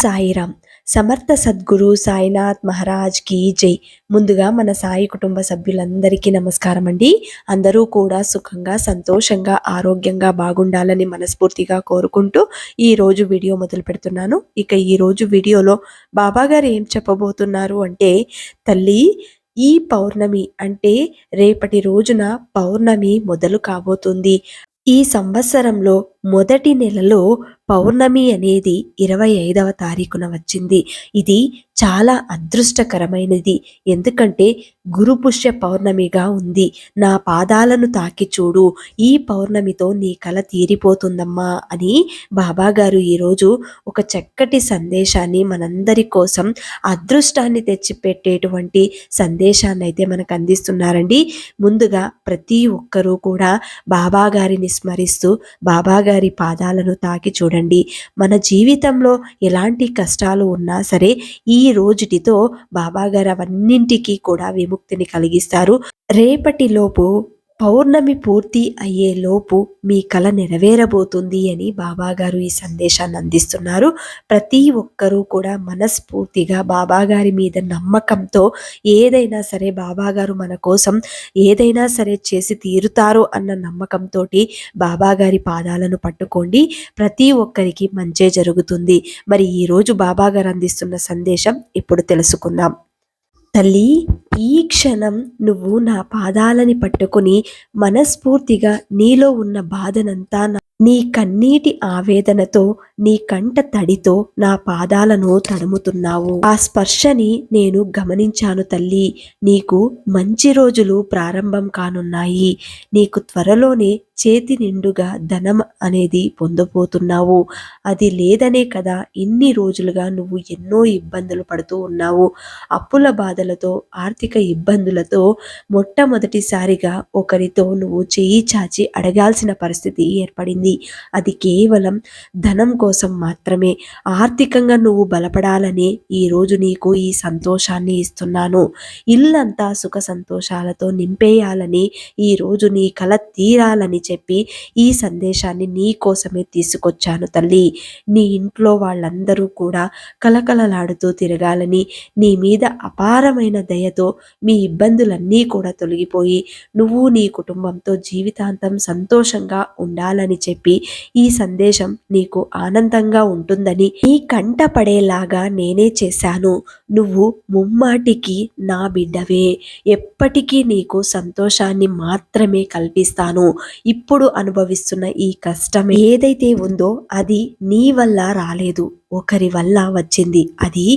సాయిరామ్ సమర్థ సద్గురు సాయినాథ్ మహారాజ్కి జై. ముందుగా మన సాయి కుటుంబ సభ్యులందరికీ నమస్కారం అండి అందరూ కూడా సుఖంగా సంతోషంగా ఆరోగ్యంగా బాగుండాలని మనస్ఫూర్తిగా కోరుకుంటూ ఈ రోజు వీడియో మొదలు పెడుతున్నాను. ఇక ఈ రోజు వీడియోలో బాబా గారు ఏం చెప్పబోతున్నారు అంటే తల్లి ఈ పౌర్ణమి అంటే రేపటి రోజున పౌర్ణమి మొదలు కాబోతుంది. ఈ సంవత్సరంలో మొదటి నెలలో పౌర్ణమి అనేది ఇరవై ఐదవ తారీఖున వచ్చింది. ఇది చాలా అదృష్టకరమైనది. ఎందుకంటే గురు పుష్య పౌర్ణమిగా ఉంది. నా పాదాలను తాకి చూడు. ఈ పౌర్ణమితో నీ కల తీరిపోతుందమ్మా అని బాబాగారు ఈరోజు ఒక చక్కటి సందేశాన్ని మనందరి కోసం అదృష్టాన్ని తెచ్చిపెట్టేటువంటి సందేశాన్ని అయితే మనకు అందిస్తున్నారండి. ముందుగా ప్రతి ఒక్కరూ కూడా బాబా గారిని స్మరిస్తూ బాబా గారి పాదాలను తాకి చూడండి. మన జీవితంలో ఎలాంటి కష్టాలు ఉన్నా సరే ఈ రోజుటితో బాబాగారు అవన్నింటికీ అవన్నింటికి కూడా విముక్తిని కలిగిస్తారు. రేపటిలోపు పౌర్ణమి పూర్తి అయ్యే లోపు మీ కళ నెరవేరబోతుంది అని బాబాగారు ఈ సందేశాన్ని అందిస్తున్నారు. ప్రతి ఒక్కరూ కూడా మనస్ఫూర్తిగా బాబాగారి మీద నమ్మకంతో ఏదైనా సరే బాబాగారు మన కోసం ఏదైనా సరే చేసి తీరుతారు అన్న నమ్మకంతో బాబాగారి పాదాలను పట్టుకోండి. ప్రతి ఒక్కరికి మంచే జరుగుతుంది. మరి ఈరోజు బాబాగారు అందిస్తున్న సందేశం ఇప్పుడు తెలుసుకుందాం. తల్లి ఈ క్షణం నువ్వు నా పాదాలని పట్టుకుని మనస్ఫూర్తిగా నీలో ఉన్న బాధనంతా నా- నీ కన్నీటి ఆవేదనతో నీ కంట తడితో నా పాదాలను తడుముతున్నావు. ఆ స్పర్శని నేను గమనించాను తల్లి. నీకు మంచి రోజులు ప్రారంభం కానున్నాయి. నీకు త్వరలోనే చేతి నిండుగా ధనం అనేది పొందబోతున్నావు. అది లేదనే కదా ఇన్ని రోజులుగా నువ్వు ఎన్నో ఇబ్బందులు పడుతూ ఉన్నావు. అప్పుల బాధలతో ఆర్థిక ఇబ్బందులతో మొట్టమొదటిసారిగా ఒకరితో నువ్వు చేయి చాచి అడగాల్సిన పరిస్థితి ఏర్పడింది. అది కేవలం ధనం కోసం మాత్రమే. ఆర్థికంగా నువ్వు బలపడాలని ఈరోజు నీకు ఈ సంతోషాన్ని ఇస్తున్నాను. ఇల్లంతా సుఖ సంతోషాలతో నింపేయాలని ఈరోజు నీ కల తీరాలని చెప్పి ఈ సందేశాన్ని నీ కోసమే తీసుకొచ్చాను తల్లి. నీ ఇంట్లో వాళ్ళందరూ కూడా కలకలలాడుతూ తిరగాలని నీ మీద అపారమైన దయతో మీ ఇబ్బందులన్నీ కూడా తొలగిపోయి నువ్వు నీ కుటుంబంతో జీవితాంతం సంతోషంగా ఉండాలని చెప్పి ఈ సందేశం నీకు ఆనందంగా ఉంటుందని నీ కంట పడేలాగా నేనే చేశాను. నువ్వు ముమ్మాటికి నా బిడ్డవే. ఎప్పటికీ నీకు సంతోషాన్ని మాత్రమే కల్పిస్తాను. ఇప్పుడు అనుభవిస్తున్న ఈ కష్టం ఏదైతే ఉందో అది నీ వల్ల రాలేదు. ఒకరి వల్ల వచ్చింది. అది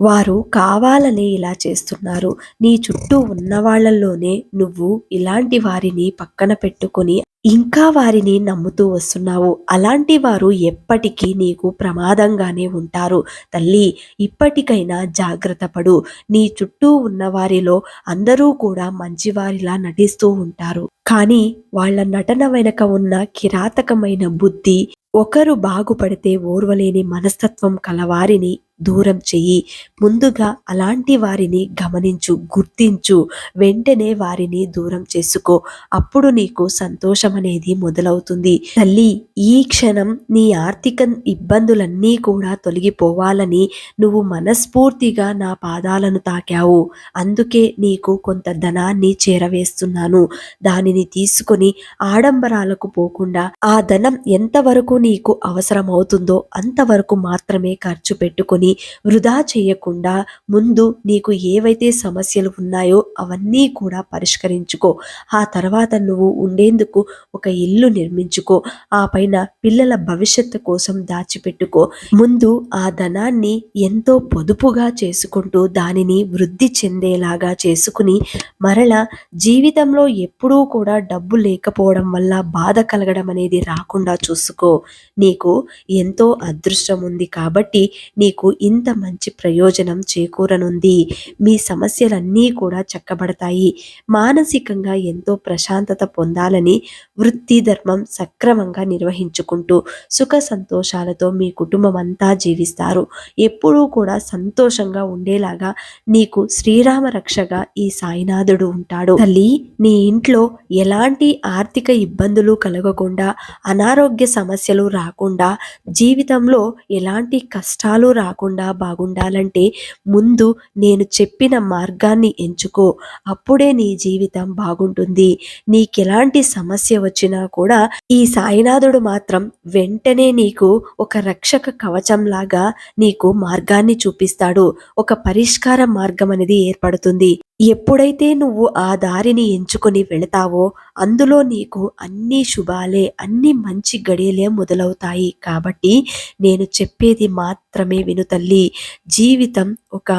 వారు కావాలనే ఇలా చేస్తున్నారు. నీ చుట్టూ ఉన్న వాళ్ళల్లోనే నువ్వు ఇలాంటి వారిని పక్కన పెట్టుకొని ఇంకా వారిని నమ్ముతూ వస్తున్నావు. అలాంటి వారు ఎప్పటికీ నీకు ప్రమాదంగానే ఉంటారు. తల్లి ఇప్పటికైనా జాగ్రత్త పడు. నీ చుట్టూ ఉన్న వారిలో అందరూ కూడా మంచివారిలా నటిస్తూ ఉంటారు. కానీ వాళ్ళ నటన వెనక ఉన్న కిరాతకమైన బుద్ధి ఒకరు బాగుపడితే ఓర్వలేని మనస్తత్వం కలవారిని దూరం చెయ్యి. ముందుగా అలాంటి వారిని గమనించు గుర్తించు. వెంటనే వారిని దూరం చేసుకో. అప్పుడు నీకు సంతోషం అనేది మొదలవుతుంది. తల్లి ఈ క్షణం నీ ఆర్థిక ఇబ్బందులన్నీ కూడా తొలగిపోవాలని నువ్వు మనస్ఫూర్తిగా నా పాదాలను తాకావు. అందుకే నీకు కొంత ధనాన్ని చేరవేస్తున్నాను. దానిని తీసుకొని ఆడంబరాలకు పోకుండా ఆ ధనం ఎంతవరకు నీకు అవసరమవుతుందో అంతవరకు మాత్రమే ఖర్చు పెట్టుకొని వృధా చేయకుండా ముందు నీకు ఏవైతే సమస్యలు ఉన్నాయో అవన్నీ కూడా పరిష్కరించుకో. ఆ తర్వాత నువ్వు ఉండేందుకు ఒక ఇల్లు నిర్మించుకో. ఆ పైన పిల్లల భవిష్యత్తు కోసం దాచిపెట్టుకో. ముందు ఆ ధనాన్ని ఎంతో పొదుపుగా చేసుకుంటూ దానిని వృద్ధి చెందేలాగా చేసుకుని మరల జీవితంలో ఎప్పుడూ కూడా డబ్బు లేకపోవడం వల్ల బాధ కలగడం అనేది రాకుండా చూసుకో. నీకు ఎంతో అదృష్టం ఉంది కాబట్టి నీకు ఇంత మంచి ప్రయోజనం చేకూరనుంది. మీ సమస్యలన్నీ కూడా చక్కబడతాయి. మానసికంగా ఎంతో ప్రశాంతత పొందాలని వృత్తి ధర్మం సక్రమంగా నిర్వహించుకుంటూ సుఖ సంతోషాలతో మీ కుటుంబం అంతా జీవిస్తారు. ఎప్పుడూ కూడా సంతోషంగా ఉండేలాగా నీకు శ్రీరామ రక్షగా ఈ సాయినాథుడు ఉంటాడు. తల్లి నీ ఇంట్లో ఎలాంటి ఆర్థిక ఇబ్బందులు కలగకుండా అనారోగ్య సమస్యలు రాకుండా జీవితంలో ఎలాంటి కష్టాలు రాకుండా రాకుండా బాగుండాలంటే ముందు నేను చెప్పిన మార్గాన్ని ఎంచుకో. అప్పుడే నీ జీవితం బాగుంటుంది. నీకెలాంటి సమస్య వచ్చినా కూడా ఈ సాయినాథుడు మాత్రం వెంటనే నీకు ఒక రక్షక కవచంలాగా నీకు మార్గాన్ని చూపిస్తాడు. ఒక పరిష్కార మార్గం అనేది ఏర్పడుతుంది. ఎప్పుడైతే నువ్వు ఆ దారిని ఎంచుకొని వెళతావో అందులో నీకు అన్ని శుభాలే అన్ని మంచి గడియలే మొదలవుతాయి. కాబట్టి నేను చెప్పేది మాత్రమే విను తల్లి. జీవితం ఒక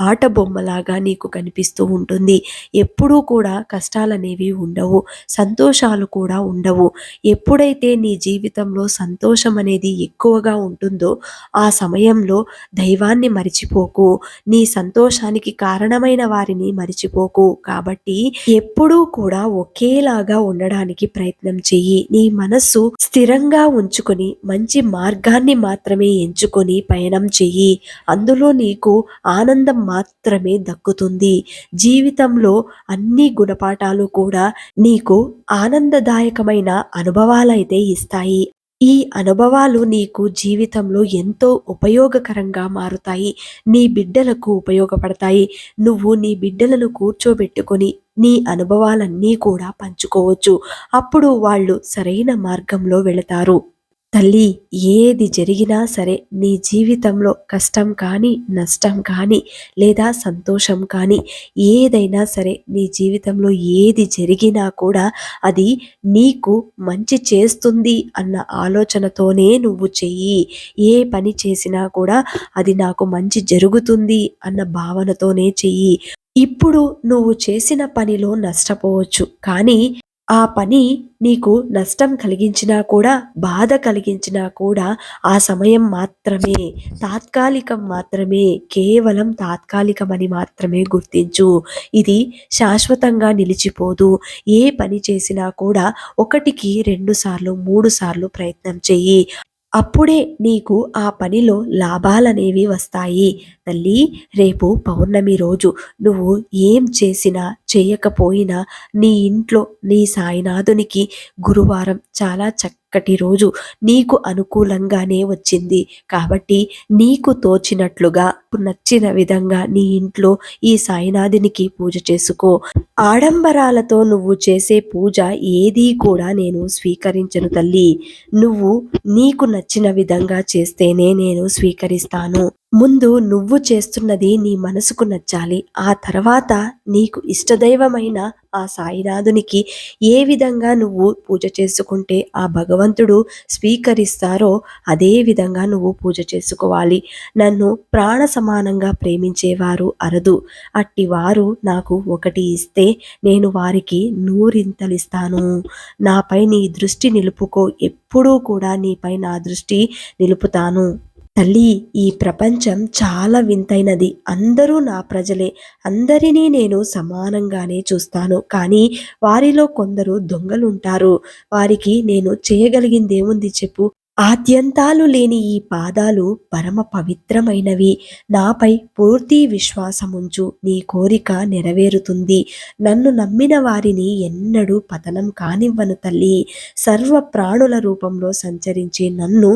ఆట బొమ్మలాగా నీకు కనిపిస్తూ ఉంటుంది. ఎప్పుడూ కూడా కష్టాలనేవి ఉండవు సంతోషాలు కూడా ఉండవు. ఎప్పుడైతే నీ జీవితంలో సంతోషం అనేది ఎక్కువగా ఉంటుందో ఆ సమయంలో దైవాన్ని మరిచిపోకు. నీ సంతోషానికి కారణమైన వారిని మరిచిపోకు. కాబట్టి ఎప్పుడూ కూడా ఒకేలాగా ఉండడానికి ప్రయత్నం చెయ్యి. నీ మనస్సు స్థిరంగా ఉంచుకొని మంచి మార్గాన్ని మాత్రమే ఎంచుకొని పయనం చెయ్యి. అందులో నీకు ఆనందం మాత్రమే దక్కుతుంది. జీవితంలో అన్ని గుణపాఠాలు కూడా నీకు ఆనందదాయకమైన అనుభవాలైతే ఇస్తాయి. ఈ అనుభవాలు నీకు జీవితంలో ఎంతో ఉపయోగకరంగా మారుతాయి. నీ బిడ్డలకు ఉపయోగపడతాయి. నువ్వు నీ బిడ్డలను కూర్చోబెట్టుకొని నీ అనుభవాలన్నీ కూడా పంచుకోవచ్చు. అప్పుడు వాళ్ళు సరైన మార్గంలో వెళతారు. తల్లి ఏది జరిగినా సరే నీ జీవితంలో కష్టం కానీ నష్టం కానీ లేదా సంతోషం కానీ ఏదైనా సరే నీ జీవితంలో ఏది జరిగినా కూడా అది నీకు మంచి చేస్తుంది అన్న ఆలోచనతోనే నువ్వు చెయ్యి. ఏ పని చేసినా కూడా అది నాకు మంచి జరుగుతుంది అన్న భావనతోనే చెయ్యి. ఇప్పుడు నువ్వు చేసిన పనిలో నష్టపోవచ్చు కానీ ఆ పని నీకు నష్టం కలిగించినా కూడా బాధ కలిగించినా కూడా ఆ సమయం మాత్రమే. తాత్కాలికం మాత్రమే. కేవలం తాత్కాలికమని మాత్రమే గుర్తించు. ఇది శాశ్వతంగా నిలిచిపోదు. ఏ పని చేసినా కూడా ఒకటికి రెండు సార్లు మూడు సార్లు ప్రయత్నం చెయ్యి. అప్పుడే నీకు ఆ పనిలో లాభాలనేవి వస్తాయి. తల్లి రేపు పౌర్ణమి రోజు నువ్వు ఏం చేసినా చేయకపోయినా నీ ఇంట్లో నీ సాయినాథునికి గురువారం చాలా చక్కటి రోజు నీకు అనుకూలంగానే వచ్చింది. కాబట్టి నీకు తోచినట్లుగా నచ్చిన విధంగా నీ ఇంట్లో ఈ సాయినాథునికి పూజ చేసుకో. ఆడంబరాలతో నువ్వు చేసే పూజ ఏదీ కూడా నేను స్వీకరించను తల్లి. నువ్వు నీకు నచ్చిన విధంగా చేస్తేనే నేను స్వీకరిస్తాను. ముందు నువ్వు చేస్తున్నది నీ మనసుకు నచ్చాలి. ఆ తర్వాత నీకు ఇష్టదైవమైన ఆ సాయినాథునికి ఏ విధంగా నువ్వు పూజ చేసుకుంటే ఆ భగవంతుడు స్వీకరిస్తారో అదే విధంగా నువ్వు పూజ చేసుకోవాలి. నన్ను ప్రాణ సమానంగా ప్రేమించేవారు అరదు. అట్టి వారు నాకు ఒకటి ఇస్తే నేను వారికి నూరింతలిస్తాను. నాపై నీ దృష్టి నిలుపుకో. ఎప్పుడూ కూడా నీపై నా దృష్టి నిలుపుతాను. తల్లి ఈ ప్రపంచం చాలా వింతైనది. అందరూ నా ప్రజలే. అందరినీ నేను సమానంగానే చూస్తాను. కానీ వారిలో కొందరు దొంగలుంటారు. వారికి నేను చేయగలిగిందేముంది చెప్పు. ఆద్యంతాలు లేని ఈ పాదాలు పరమ పవిత్రమైనవి. నాపై పూర్తి విశ్వాసముంచు నీ కోరిక నెరవేరుతుంది. నన్ను నమ్మిన వారిని ఎన్నడూ పతనం కానివ్వను తల్లి. సర్వ ప్రాణుల రూపంలో సంచరించే నన్ను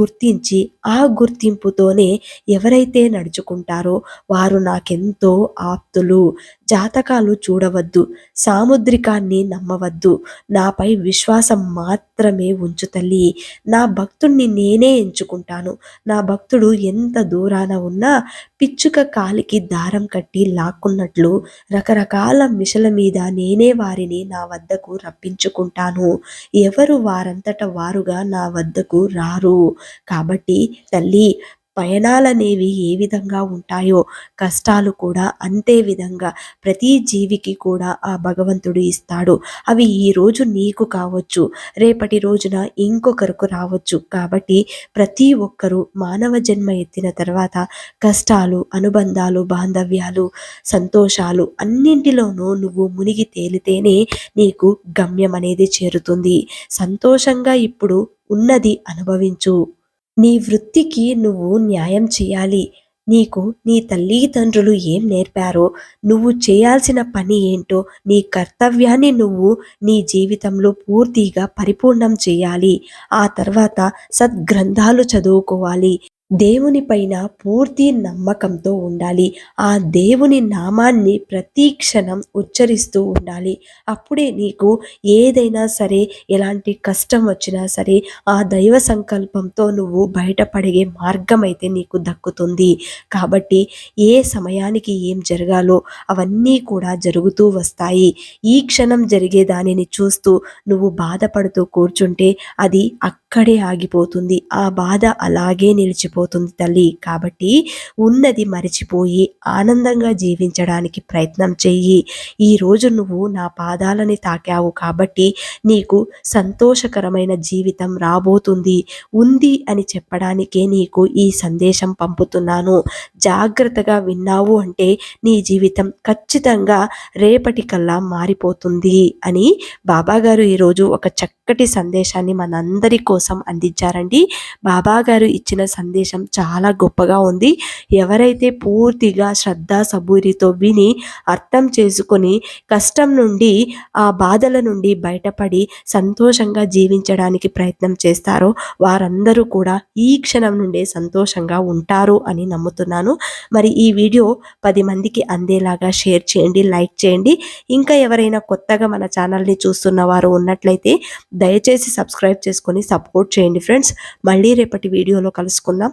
గుర్తించి ఆ గుర్తింపుతోనే ఎవరైతే నడుచుకుంటారో వారు నాకెంతో ఆప్తులు. జాతకాలు చూడవద్దు సాముద్రికాన్ని నమ్మవద్దు. నాపై విశ్వాసం మాత్రమే ఉంచు తల్లి. నా భక్తుణ్ణి నేనే ఎంచుకుంటాను. నా భక్తుడు ఎంత దూరాన ఉన్నా పిచ్చుక కాలికి దారం కట్టి లాక్కున్నట్లు రకరకాల మిషల మీద నేనే వారిని నా వద్దకు రప్పించుకుంటాను. ఎవరు వారంతట వారుగా నా వద్దకు రారు. కాబట్టి తల్లి పయనాలనేవి ఏ విధంగా ఉంటాయో కష్టాలు కూడా అంతే విధంగా ప్రతి జీవికి కూడా ఆ భగవంతుడు ఇస్తాడు. అవి ఈరోజు నీకు కావచ్చు రేపటి రోజున ఇంకొకరికి రావచ్చు. కాబట్టి ప్రతి ఒక్కరూ మానవ జన్మ ఎత్తిన తర్వాత కష్టాలు అనుబంధాలు బాంధవ్యాలు సంతోషాలు అన్నింటిలోనూ నువ్వు మునిగి తేలితేనే నీకు గమ్యం అనేది చేరుతుంది. సంతోషంగా ఇప్పుడు ఉన్నది అనుభవించు. నీ వృత్తికి నువ్వు న్యాయం చేయాలి. నీకు నీ తల్లిదండ్రులు ఏం నేర్పారో నువ్వు చేయాల్సిన పని ఏంటో నీ కర్తవ్యాన్ని నువ్వు నీ జీవితంలో పూర్తిగా పరిపూర్ణం చేయాలి. ఆ తర్వాత సద్గ్రంథాలు చదువుకోవాలి. దేవుని పైన పూర్తి నమ్మకంతో ఉండాలి. ఆ దేవుని నామాన్ని ప్రతి క్షణం ఉచ్చరిస్తూ ఉండాలి. అప్పుడే నీకు ఏదైనా సరే ఎలాంటి కష్టం వచ్చినా సరే ఆ దైవ సంకల్పంతో నువ్వు బయటపడే మార్గం అయితే నీకు దక్కుతుంది. కాబట్టి ఏ సమయానికి ఏం జరగాలో అవన్నీ కూడా జరుగుతూ వస్తాయి. ఈ క్షణం జరిగే దానిని చూస్తూ నువ్వు బాధపడుతూ కూర్చుంటే అది అక్కడే ఆగిపోతుంది. ఆ బాధ అలాగే నిలిచిపోతుంది తల్లి. కాబట్టి ఉన్నది మరిచిపోయి ఆనందంగా జీవించడానికి ప్రయత్నం చెయ్యి. ఈరోజు నువ్వు నా పాదాలని తాకావు కాబట్టి నీకు సంతోషకరమైన జీవితం రాబోతుంది. ఉంది అని చెప్పడానికే నీకు ఈ సందేశం పంపుతున్నాను. జాగ్రత్తగా విన్నావు అంటే నీ జీవితం ఖచ్చితంగా రేపటి కల్లా మారిపోతుంది అని బాబాగారు ఈరోజు ఒక చక్కటి సందేశాన్ని మనందరి కోసం అందించారండి. బాబాగారు ఇచ్చిన సందేశం చాలా గొప్పగా ఉంది. ఎవరైతే పూర్తిగా శ్రద్ధ సబూరితో విని అర్థం చేసుకొని కష్టం నుండి ఆ బాధల నుండి బయటపడి సంతోషంగా జీవించడానికి ప్రయత్నం చేస్తారో వారందరూ కూడా ఈ క్షణం నుండే సంతోషంగా ఉంటారు అని నమ్ముతున్నాను. మరి ఈ వీడియో పది మందికి అందేలాగా షేర్ చేయండి లైక్ చేయండి. ఇంకా ఎవరైనా కొత్తగా మన ఛానల్ని చూస్తున్న వారు ఉన్నట్లయితే దయచేసి సబ్స్క్రైబ్ చేసుకొని సపోర్ట్ చేయండి ఫ్రెండ్స్. మళ్ళీ రేపటి వీడియోలో కలుసుకుందాం.